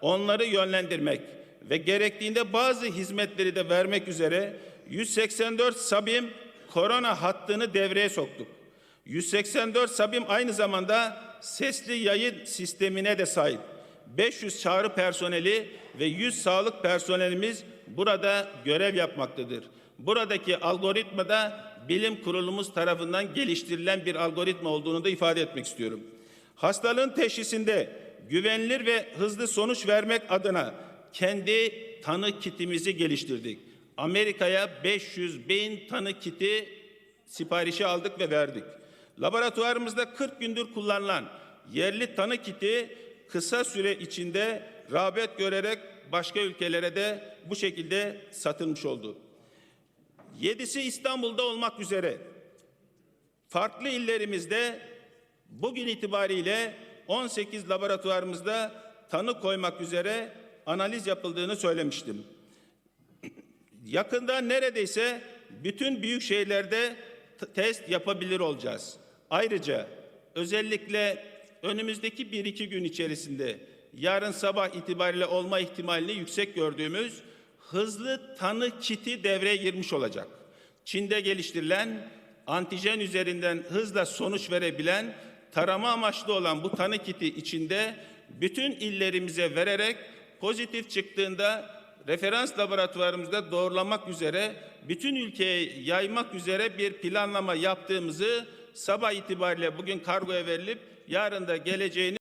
onları yönlendirmek ve gerektiğinde bazı hizmetleri de vermek üzere 184 Sabim korona hattını devreye soktuk. 184 Sabim aynı zamanda sesli yayın sistemine de sahip. 500 çağrı personeli ve 100 sağlık personelimiz burada görev yapmaktadır. Buradaki algoritma da bilim kurulumuz tarafından geliştirilen bir algoritma olduğunu da ifade etmek istiyorum. Hastalığın teşhisinde güvenilir ve hızlı sonuç vermek adına kendi tanı kitimizi geliştirdik. Amerika'ya 500 bin tanı kiti siparişi aldık ve verdik. Laboratuvarımızda 40 gündür kullanılan yerli tanı kiti kısa süre içinde rağbet görerek başka ülkelere de bu şekilde satılmış oldu. Yedisi İstanbul'da olmak üzere farklı illerimizde bugün itibariyle 18 laboratuvarımızda tanı koymak üzere analiz yapıldığını söylemiştim. Yakında neredeyse bütün büyük şehirlerde test yapabilir olacağız. Ayrıca özellikle önümüzdeki bir iki gün içerisinde yarın sabah itibariyle olma ihtimalini yüksek gördüğümüz hızlı tanı kiti devreye girmiş olacak. Çin'de geliştirilen antijen üzerinden hızla sonuç verebilen tarama amaçlı olan bu tanı kiti içinde bütün illerimize vererek pozitif çıktığında referans laboratuvarımızda doğrulamak üzere bütün ülkeye yaymak üzere bir planlama yaptığımızı sabah itibariyle bugün kargoya verilip yarın da geleceğini